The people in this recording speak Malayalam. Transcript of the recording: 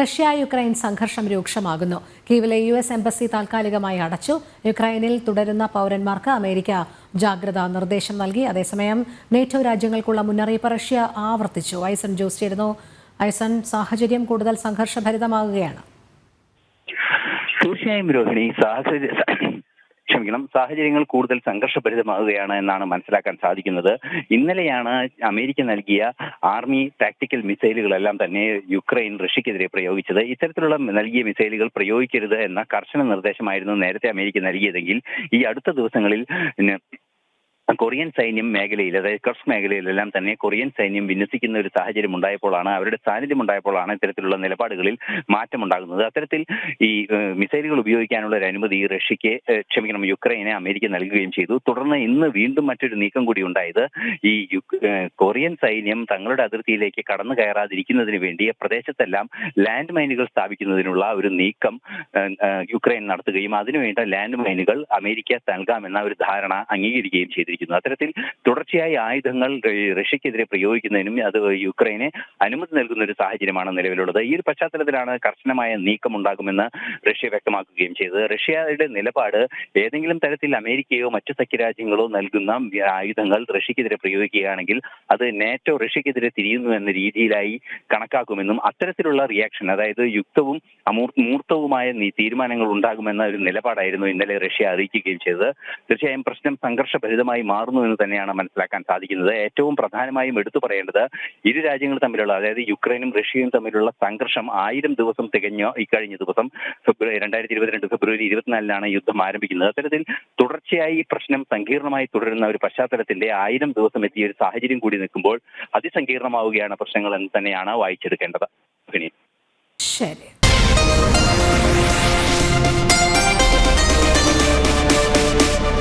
റഷ്യ യുക്രൈൻ സംഘർഷം രൂക്ഷമാകുന്നു. കീവിലെ യു എസ് എംബസി താൽക്കാലികമായി അടച്ചു. യുക്രൈനിൽ തുടരുന്ന പൗരന്മാർക്ക് അമേരിക്ക ജാഗ്രതാ നിർദ്ദേശം നൽകി. അതേസമയം നേറ്റോ രാജ്യങ്ങൾക്കുള്ള മുന്നറിയിപ്പ് റഷ്യ ആവർത്തിച്ചു. ഐസൺ ജോസ് ചേരുന്നു. ഐസൺ സാഹചര്യം കൂടുതൽ സംഘർഷഭരിതമാകുകയാണ്. തീർച്ചയായും രോഹിണി സാഹചര്യ ക്ഷമിക്കണം സാഹചര്യങ്ങൾ കൂടുതൽ സംഘർഷഭരിതമാകുകയാണ് എന്നാണ് മനസ്സിലാക്കാൻ സാധിക്കുന്നത്. ഇന്നലെയാണ് അമേരിക്ക നൽകിയ ആർമി ടാക്ടിക്കൽ മിസൈലുകളെല്ലാം തന്നെ യുക്രൈൻ റഷ്യക്കെതിരെ പ്രയോഗിച്ചത്. ഇത്തരത്തിലുള്ള നൽകിയ മിസൈലുകൾ പ്രയോഗിക്കരുത് എന്ന കർശന നിർദ്ദേശമായിരുന്നു നേരത്തെ അമേരിക്ക നൽകിയതെങ്കിൽ ഈ അടുത്ത ദിവസങ്ങളിൽ കൊറിയൻ സൈന്യം മേഖലയിൽ അതായത് കർഷ് മേഖലയിലെല്ലാം തന്നെ കൊറിയൻ സൈന്യം വിന്യസിക്കുന്ന ഒരു സാഹചര്യം ഉണ്ടായപ്പോഴാണ് അവരുടെ സാന്നിധ്യം ഉണ്ടായപ്പോഴാണ് ഇത്തരത്തിലുള്ള നിലപാടുകളിൽ മാറ്റമുണ്ടാകുന്നത്. അത്തരത്തിൽ ഈ മിസൈലുകൾ ഉപയോഗിക്കാനുള്ള ഒരു അനുമതി റഷ്യക്ക് ക്ഷമിക്കണം യുക്രൈനെ അമേരിക്ക നൽകുകയും ചെയ്തു. തുടർന്ന് ഇന്ന് വീണ്ടും മറ്റൊരു നീക്കം കൂടി ഉണ്ടായത് ഈ കൊറിയൻ സൈന്യം തങ്ങളുടെ അതിർത്തിയിലേക്ക് കടന്നു കയറാതിരിക്കുന്നതിന് വേണ്ടി പ്രദേശത്തെല്ലാം ലാൻഡ് മൈനുകൾ സ്ഥാപിക്കുന്നതിനുള്ള ഒരു നീക്കം യുക്രൈൻ നടത്തുകയും അതിനുവേണ്ട ലാൻഡ് മൈനുകൾ അമേരിക്ക നൽകാമെന്ന ഒരു ധാരണ അംഗീകരിക്കുകയും ചെയ്തിരിക്കുന്നു. അത്തരത്തിൽ തുടർച്ചയായി ആയുധങ്ങൾ റഷ്യക്കെതിരെ പ്രയോഗിക്കുന്നതിനും അത് യുക്രൈനെ അനുമതി നൽകുന്ന ഒരു സാഹചര്യമാണ് നിലവിലുള്ളത്. ഈ ഒരു പശ്ചാത്തലത്തിലാണ് കർശനമായ നീക്കം ഉണ്ടാകുമെന്ന് റഷ്യ വ്യക്തമാക്കുകയും ചെയ്തത്. റഷ്യയുടെ നിലപാട് ഏതെങ്കിലും തരത്തിൽ അമേരിക്കയോ മറ്റു സഖ്യരാജ്യങ്ങളോ നൽകുന്ന ആയുധങ്ങൾ റഷ്യക്കെതിരെ പ്രയോഗിക്കുകയാണെങ്കിൽ അത് നേറ്റോ റഷ്യക്കെതിരെ തിരിയുന്നു എന്ന രീതിയിലായി കണക്കാക്കുമെന്നും അത്തരത്തിലുള്ള റിയാക്ഷൻ അതായത് യുക്തവും അമൂർത്തവുമായ മൂർത്തവുമായ തീരുമാനങ്ങൾ ഉണ്ടാകുമെന്ന ഒരു നിലപാടായിരുന്നു ഇന്നലെ റഷ്യ അറിയിക്കുകയും ചെയ്തത്. തീർച്ചയായും പ്രശ്നം സംഘർഷഭരിതമായി മാറുന്നു എന്ന് തന്നെയാണ് മനസ്സിലാക്കാൻ സാധിക്കുന്നത്. ഏറ്റവും പ്രധാനമായും എടുത്തു പറയേണ്ടത് ഇരു രാജ്യങ്ങൾ തമ്മിലുള്ള അതായത് യുക്രൈനും റഷ്യയും തമ്മിലുള്ള സംഘർഷം ആയിരം ദിവസം തികഞ്ഞ ഇക്കഴിഞ്ഞ ദിവസം ഫെബ്രുവരി രണ്ടായിരത്തി ഇരുപത്തിരണ്ട് ഫെബ്രുവരി ഇരുപത്തിനാലിനാണ് യുദ്ധം ആരംഭിക്കുന്നത്. അത്തരത്തിൽ തുടർച്ചയായി ഈ പ്രശ്നം സങ്കീർണമായി തുടരുന്ന ഒരു പശ്ചാത്തലത്തിന്റെ ആയിരം ദിവസം എത്തിയ ഒരു സാഹചര്യം കൂടി നിൽക്കുമ്പോൾ അതിസങ്കീർണമാവുകയാണ് പ്രശ്നങ്ങൾ എന്ന് തന്നെയാണ് വായിച്ചെടുക്കേണ്ടത്. ശരി.